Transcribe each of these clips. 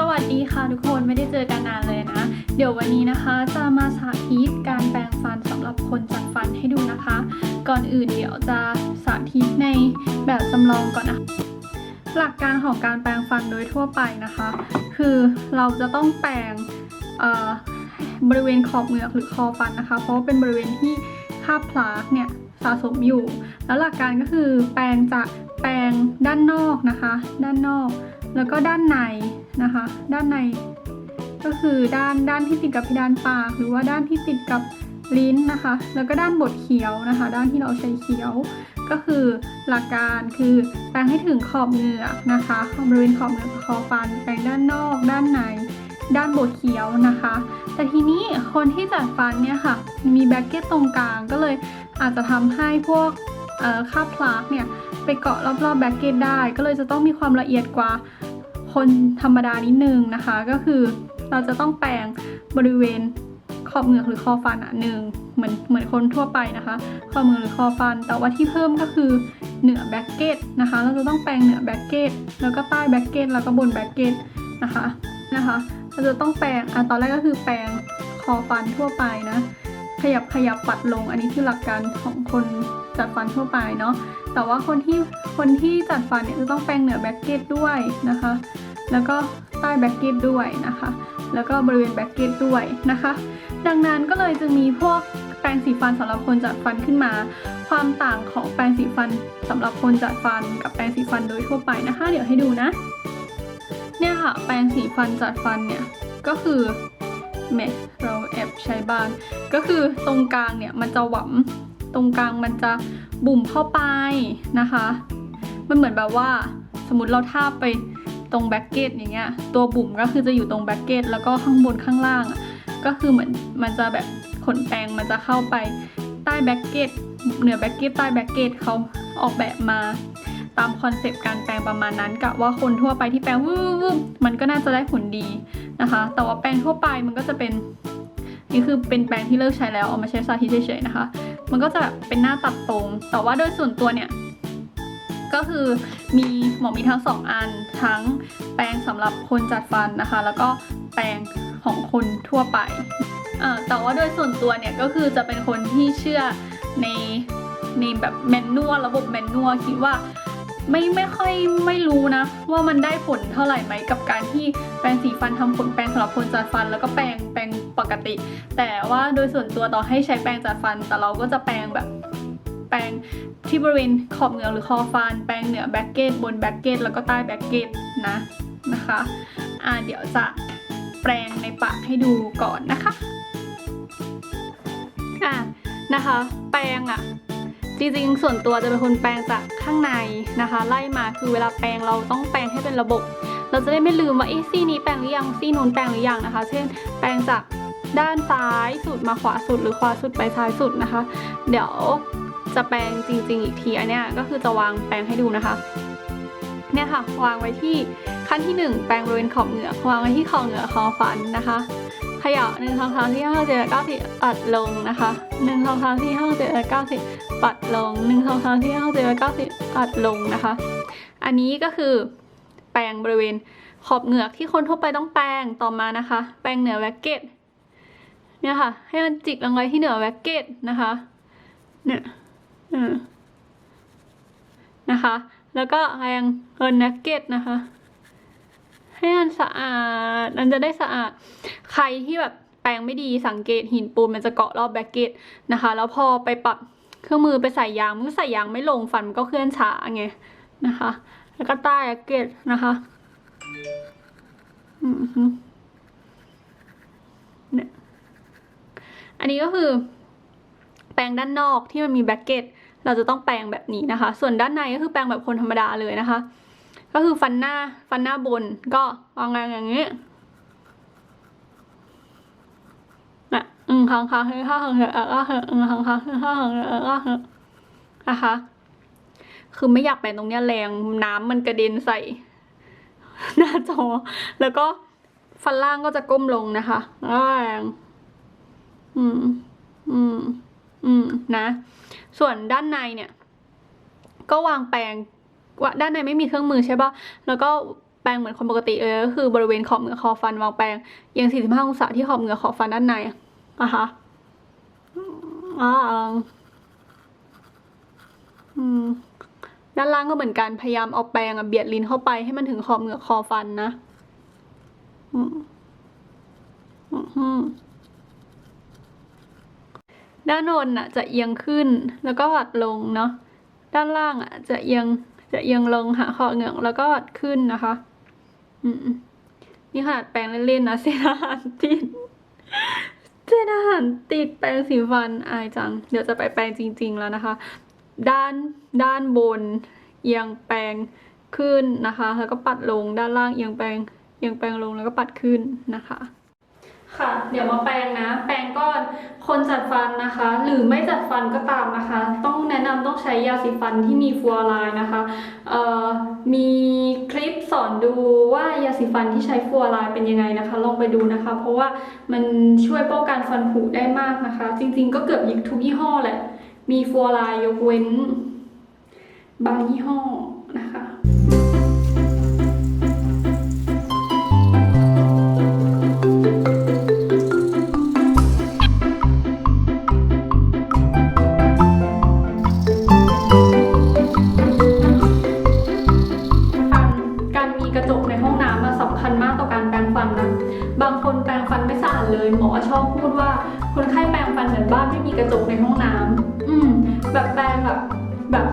สวัสดีค่ะทุกคนไม่ได้เจอกันนานเลยนะ เดี๋ยววันนี้นะคะจะมาสาธิตการแปรงฟันสำหรับคนจัดฟันให้ดูนะคะ ก่อนอื่นเดี๋ยวจะสาธิตในแบบจำลองก่อนนะหลักการของการแปรงฟันโดยทั่วไปนะคะ คือเราจะต้องแปรงบริเวณขอบเหงือกหรือคอฟันนะคะ เพราะเป็นบริเวณที่คาบพลาสเนี่ยสะสมอยู่ แล้วหลักการก็คือแปรงจากแปรงด้านนอกนะคะ ด้านนอก แล้วก็ด้านในนะคะ ด้านใน ก็คือด้านด้านที่ติดกับเพดานปาก หรือว่าด้านที่ติดกับลิ้นนะคะ แล้วก็ด้านบดเคี้ยวนะคะ ด้านที่เราใช้เคี้ยว ก็คือหลักการคือแปรงให้ถึงขอบเหงือกนะคะบริเวณขอบเหงือกคอฟัน แปรงด้านนอก ด้านใน ด้านบดเคี้ยวนะคะ แต่ทีนี้คนที่จัดฟันเนี่ยค่ะ มีแบ็กเก็ตตรงกลาง ก็เลยอาจจะทำให้พวกเอ่อคาบพลาสเนี่ยไปเกาะรอบๆแบ็กเก็ตได้ ก็เลยจะต้องมีความละเอียดกว่า คนธรรมดานิดนึงนะคะ ก็คือเราจะต้องแปรงบริเวณขอบเหงือกหรือคอฟันอะหนึ่งเหมือนเหมือนคนทั่วไปนะคะขอบเหงือกหรือคอฟัน แต่ว่าที่เพิ่มก็คือเหนือแบ็กเก็ตนะคะ เราจะต้องแปรงเหนือแบ็กเก็ตแล้วก็ใต้แบ็กเก็ตแล้วก็บนแบ็กเก็ตนะคะนะคะ เราจะต้องแปรงอะตอนแรกก็คือแปรงคอฟันทั่วไปนะขยับขยับปัดลง อันนี้คือหลักการของคนจัดฟันทั่วไปเนาะแต่ว่าคนที่คนที่จัดฟันเนี่ยจะต้องแปรงเหนือแบ็กเก็ตด้วยนะคะ แล้วก็ใต้แบ็กเก็ตด้วยนะคะ แล้วก็บริเวณแบ็กเก็ตด้วยนะคะ ดังนั้นก็เลยจะมีพวกแปรงสีฟันสำหรับคนจัดฟันขึ้นมา ความต่างของแปรงสีฟันสำหรับคนจัดฟันกับแปรงสีฟันโดยทั่วไปนะคะ เดี๋ยวให้ดูนะ เนี่ยค่ะ แปรงสีฟันจัดฟันเนี่ยก็คือเมสเราแอบใช้บ้านก็คือตรงกลางเนี่ยมันจะหวำตรงกลางมันจะบุ่มเข้าไปนะคะ มันเหมือนแบบว่าสมมติเราทาไป ตรงแบ็กเก็ตอย่างเงี้ยตัวบุ่มก็คือจะอยู่ตรงแบ็กเก็ตแล้วก็ข้างบนข้างล่าง ก็คือเหมือนมันจะแบบขนแปรงมันจะเข้าไปใต้แบ็กเก็ตเหนือแบ็กเก็ตใต้แบ็กเก็ตเขาออกแบบมาตามคอนเซปต์การแปรงประมาณนั้นกะว่าคนทั่วไปที่แปรงวืบมันก็น่าจะได้ผลดีนะคะ แต่ว่าแปรงทั่วไปมันก็จะเป็นนี่คือเป็นแปรงที่เลิกใช้แล้วเอามาใช้สาธิตเฉยๆนะคะ มันก็จะแบบเป็นหน้าตัดตรง แต่ว่าโดยส่วนตัวเนี่ย ก็คือมีหมอมีทั้งสองอันทั้งแปรงสำหรับคนจัดฟันนะคะ แล้วก็แปรงของคนทั่วไปอ่าแต่ว่าโดยส่วนตัวเนี่ยก็คือจะเป็นคนที่เชื่อในในแบบแมนนวลระบบแมนนวลคิดว่าไม่ไม่ค่อยไม่รู้นะ ว่ามันได้ผลเท่าไหร่ไหมกับการที่แปรงสีฟันทำขนแปรงสำหรับคนจัดฟัน แล้วก็แปรงแปรงปกติ แต่ว่าโดยส่วนตัวต่อให้ใช้แปรงจัดฟัน แต่เราก็จะแปรงแบบ แปรงที่บริเวณขอบเหงือกหรือคอฟัน แปรงเหนือแบ็กเก็ตบนแบ็กเก็ตแล้วก็ใต้แบ็กเก็ตนะนะคะอ่าเดี๋ยวจะแปรงในปากให้ดูก่อนนะคะอะนะคะ แปรงอะจริงๆ ส่วนตัวจะเป็นคนแปรงจากข้างในนะคะ ไล่มาคือเวลาแปรงเราต้องแปรงให้เป็นระบบ เราจะได้ไม่ลืมว่าเอ๊ะซี่นี้แปรงหรือยังซี่นู้นแปรงหรือยังนะคะ เช่น แปรงจากด้านซ้ายสุดมาขวาสุดหรือขวาสุดไปซ้ายสุดนะคะ เดี๋ยว จะแปรงจริง ๆ อีกทีอันเนี้ยก็คือจะวางแปรงให้ดูนะคะเนี่ยค่ะวางไว้ที่ขั้นที่หนึ่งแปรงบริเวณขอบเหงือกวางไว้ที่ขอบเหงือกคอฟันนะคะขยับหนึ่งสองสามสี่ห้าเจ็ดเก้าสิบปัดลงนะคะหนึ่งสองสามสี่ห้าเจ็ดเก้าสิบปัดลงหนึ่งสองสามสี่ห้าเจ็ดเก้าสิบปัดลงนะคะ อันนี้ก็คือแปรงบริเวณขอบเหงือกที่คนทั่วไปต้องแปรงต่อมานะคะ แปรงเหนือแว็กเก็ตเนี่ยค่ะ ให้มันจิกลงไว้ที่เหนือแว็กเก็ตนะคะ เนี่ย นะคะ แล้วก็แรงเอินแว็กเก็ตนะคะ ให้มันสะอาดมันจะได้สะอาด ใครที่แบบแปรงไม่ดีสังเกตหินปูนมันจะเกาะรอบแบ็กเก็ตนะคะ แล้วพอไปปรับเครื่องมือไปใส่ยางมันก็ใส่ยางไม่ลงฟันมันก็เคลื่อนช้าไงนะคะ แล้วก็ใต้แบ็กเก็ตนะคะเนี่ยอันนี้ก็คือแปรงด้านนอกที่มันมีแบ็กเก็ต เราจะต้องแปรงแบบนี้นะคะ ส่วนด้านในก็คือแปรงแบบคนธรรมดาเลยนะคะ ก็คือฟันหน้าฟันหน้าบนก็วางอย่างนี้นะอืมค้างค้างคือข้างเหอะเออเหอะอืมค้างค้างคือข้างเหอะเออเหอะนะคะ คือไม่อยากแปรงตรงเนี้ยแรงน้ำมันกระเด็นใส่ หน้าจอ แล้วก็ฟันล่างก็จะก้มลงนะคะแรงอืม อืม อืม นะ ส่วนด้านในเนี่ยก็วางแปรงว่าด้านในไม่มีเครื่องมือใช่ปะแล้วก็แปลงเหมือนคนปกติเลยก็คือบริเวณขอบเหงือกคอฟันวางแปรงเอียง 45 องศาที่ขอบเหงือกขอฟันด้านในนะคะอ่าอืมด้านล่างก็เหมือนกันพยายามเอาแปรงอะเบียดลิ้นเข้าไปให้มันถึงขอบเหงือกคอฟันนะ อืมอืม ด้านบนอะจะเอียงขึ้นแล้วก็หัดลงเนาะด้านล่างอะจะเอียงจะเอียงลงหาขอบเหงือกแล้วก็หัดขึ้นนะคะ อืมนี่ขนาดแปรงเล่นๆนะเศษอาหารติดเศษอาหารติดแปรงสีฟันอายจัง เดี๋ยวจะไปแปรงจริง ๆ แล้วนะคะ ด้านด้านบนเอียงแปรงขึ้นนะคะ แล้วก็ปัดลงด้านล่างเอียงแปรงเอียงแปรงลงแล้วก็ปัดขึ้นนะคะ ค่ะ เดี๋ยวมาแปรงนะ แปรงก้อนคนจัดฟันนะคะ หรือไม่จัดฟันก็ตามนะคะ ต้องแนะนำต้องใช้ยาสีฟันที่มีฟลูออไรด์นะคะเอ่อมีคลิปสอนดูว่ายาสีฟันที่ใช้ฟลูออไรด์เป็นยังไงนะคะ ลองไปดูนะคะ เพราะว่ามันช่วยป้องกันฟันผุได้มากนะคะ จริงๆ ก็เกือบยทุกยี่ห้อแหละ มีฟลูออไรด์ยกเว้น บางยี่ห้อนะคะ หมอชอบพูดว่าคนไข้แปรงฟันเหมือนบ้านไม่มีกระจกในห้องน้ำอืม แบบแปรงแบบแบบ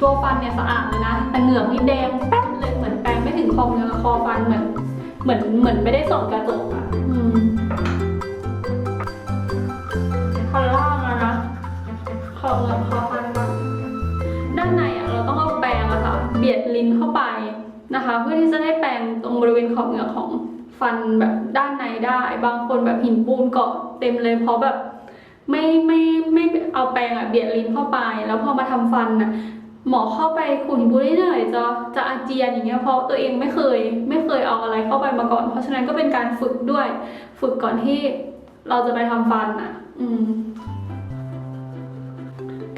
ตัวฟันเนี่ยสะอาดเลยนะ แต่เหงือกนี่แดงแป๊ดเลยเหมือนแปรงไม่ถึงคอเหงือกคอฟันเหมือนเหมือนเหมือนไม่ได้ส่องกระจกอะอืมข้างล่างอะนะคอเหงือกคอฟันนะด้านในอะเราต้องเอาแปรงอะค่ะ เบียดลิ้นเข้าไปนะคะ เพื่อที่จะได้แปรงตรงบริเวณขอบเหงือกของฟันแบบ ด้านในได้ บางคนแบบหินปูนเกาะเต็มเลยเพราะแบบไม่ไม่ไม่เอาแปรงอะเบียดลิ้นเข้าไป แล้วพอมาทำฟันอะหมอเข้าไปขูดหินปูนนิดหน่อยจะจะอาเจียนอย่างเงี้ยเพราะตัวเองไม่เคย ไม่เคยเอาอะไรเข้าไปมาก่อน เพราะฉะนั้นก็เป็นการฝึกด้วย ฝึกก่อนที่เราจะไปทำฟันอะอืม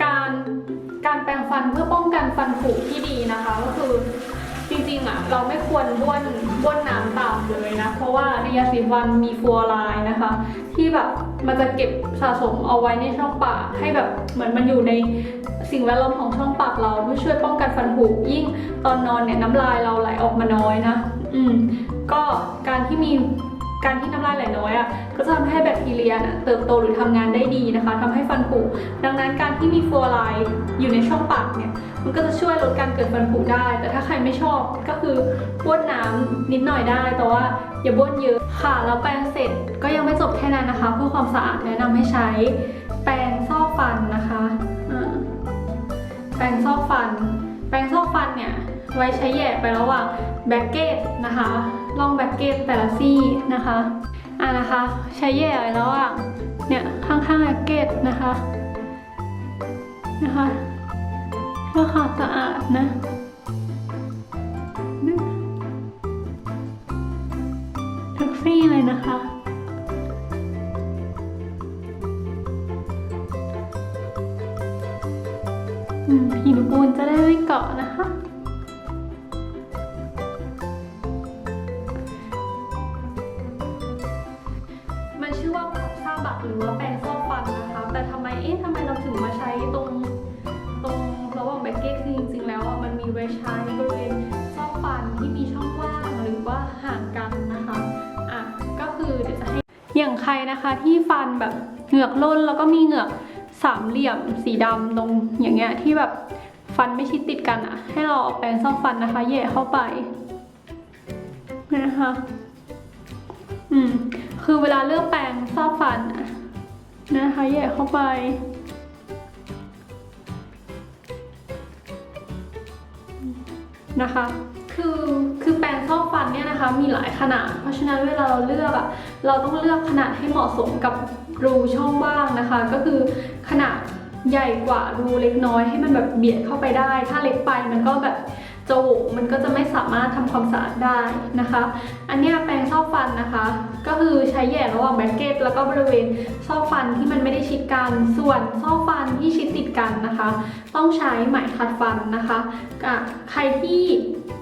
การการแปรงฟันเพื่อป้องกันฟันผุที่ดีนะคะ ก็คือจริงๆอะเราไม่ควรบ้วนบ้วนน้ำตา มเลยนะ เพราะว่าในยาสีฟันมีฟัวไรด์นะคะ ที่แบบมันจะเก็บสะสมเอาไว้ในช่องปากให้แบบเหมือนมันอยู่ในสิ่งแวดล้อมของช่องปากเราเพื่อช่วยป้องกันฟันผุยิ่งตอนนอนเนี่ยน้ำลายเราไหลออกมาน้อยนะ อืมก็การที่มี การที่น้ำลายไหลน้อยอะก็จะทำให้แบคทีเรียเติบโตหรือทำงานได้ดีนะคะทำให้ฟันผุดังนั้นการที่มีฟลูออไรด์อยู่ในช่องปากเนี่ยมันก็จะช่วยลดการเกิดฟันผุได้ แต่ถ้าใครไม่ชอบก็คือบ้วนน้ำนิดหน่อยได้ แต่ว่าอย่าบ้วนเยอะค่ะแล้วแปรงเสร็จก็ยังไม่จบแค่นั้นนะคะ เพื่อความสะอาดแนะนำให้ใช้ แปรงซอกฟันนะคะแปรงซอกฟัน แปรงซอกฟันเนี่ยไว้ใช้แย่ไประหว่างแบ็กเกตนะคะ ร่องแบ็กเกตแต่ละซี่นะคะ อ่านะคะ ใช้แย่ไว้ระหว่างเนี่ยข้างๆแบ็กเกตนะคะนะคะเพื่อความสะอาดนะทุกซี่เลยนะคะอืมหินปูนจะได้ไม่เกาะนะคะ งฟอกฟันนะคะ แต่ทำไมเอ๊ะทำไมเราถึงมาใช้ตรงตรงระหว่างแบ็กเก็ตคือจริงๆแล้วอะมันมีไว้ใช้บริเวณซอกฟันที่มีช่องว่างหรือว่าห่างกันนะคะอะก็คือเดี๋ยวจะให้อย่างใครนะคะที่ฟันแบบเหงือกล้นแล้วก็มีเหงือกสามเหลี่ยมสีดำตรงอย่างเงี้ยที่แบบฟันไม่ชิดติดกันอะ ให้เราเอาแปรงซ่อกฟันนะคะแย่เข้าไปนะคะ อืม คือเวลาเลือกแปรงซ่อกฟันอะ นะคะแหย่เข้าไป นะคะ คือคือแปรงซอกฟันเนี่ยนะคะ มีหลายขนาด เพราะฉะนั้นเวลาเราเลือกอะเราต้องเลือกขนาดให้เหมาะสมกับรูช่องว่างนะคะ ก็คือขนาดใหญ่กว่ารูเล็กน้อยให้มันแบบเบียดเข้าไปได้ ถ้าเล็กไปมันก็แบบ จุกมันก็จะไม่สามารถทำความสะอาดได้นะคะ อันนี้แปรงซอกอฟันนะคะ ก็คือใช้แหย่ระหว่างแบรกเก็ตแล้วก็บริเวณซอกฟันที่มันไม่ได้ชิดกัน ส่วนซอกฟันที่ชิดติดกันนะคะ ต้องใช้ไหมขัดฟันนะคะอะใครที่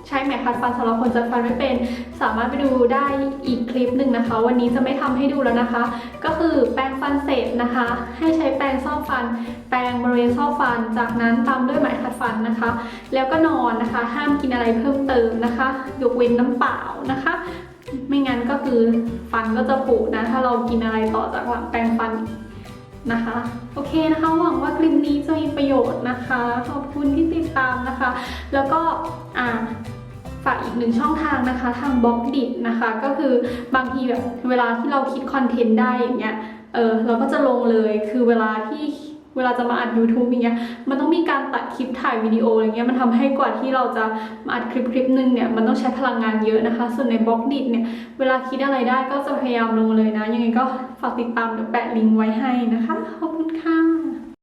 ใช้ไหมขัดฟันสำหรับคนจัดฟันไม่เป็น สามารถไปดูได้อีกคลิปหนึ่งนะคะ วันนี้จะไม่ทำให้ดูแล้วนะคะ ก็คือแปรงฟันเสร็จนะคะ ให้ใช้แปรงซอกฟัน แปรงบริเวณซอกฟัน จากนั้นตามด้วยไหมขัดฟันนะคะ แล้วก็นอนนะคะ ห้ามกินอะไรเพิ่มเติมนะคะยกเว้นน้ำเปล่านะคะไม่งั้นก็คือฟันก็จะผุนะ ถ้าเรากินอะไรต่อจากหลังแปรงฟันนะคะ โอเคนะคะหวังว่าคลิปนี้จะมีประโยชน์นะคะ ขอบคุณที่ติดตามนะคะ แล้วก็อ่า ฝากอีกหนึ่งช่องทางนะคะ ทางบล็อกดิบนะคะ ก็คือบางทีแบบเวลาที่เราคิดคอนเทนต์ได้อย่างเงี้ยเออเราก็จะลงเลยคือเวลาที่เวลาจะมาอัด YouTube อย่างเงี้ย มันต้องมีการตัดคลิปถ่ายวิดีโออะไรเงี้ย มันทำให้กว่าที่เราจะมาอัดคลิปคลิปหนึ่งเนี่ย มันต้องใช้พลังงานเยอะนะคะ ส่วนในบล็อกดิเนี่ย เวลาคิดอะไรได้ก็จะพยายามลงเลยนะ ยังไงก็ฝากติดตามเดี๋ยวแปะลิงก์ไว้ให้นะคะ ขอบคุณค่ะ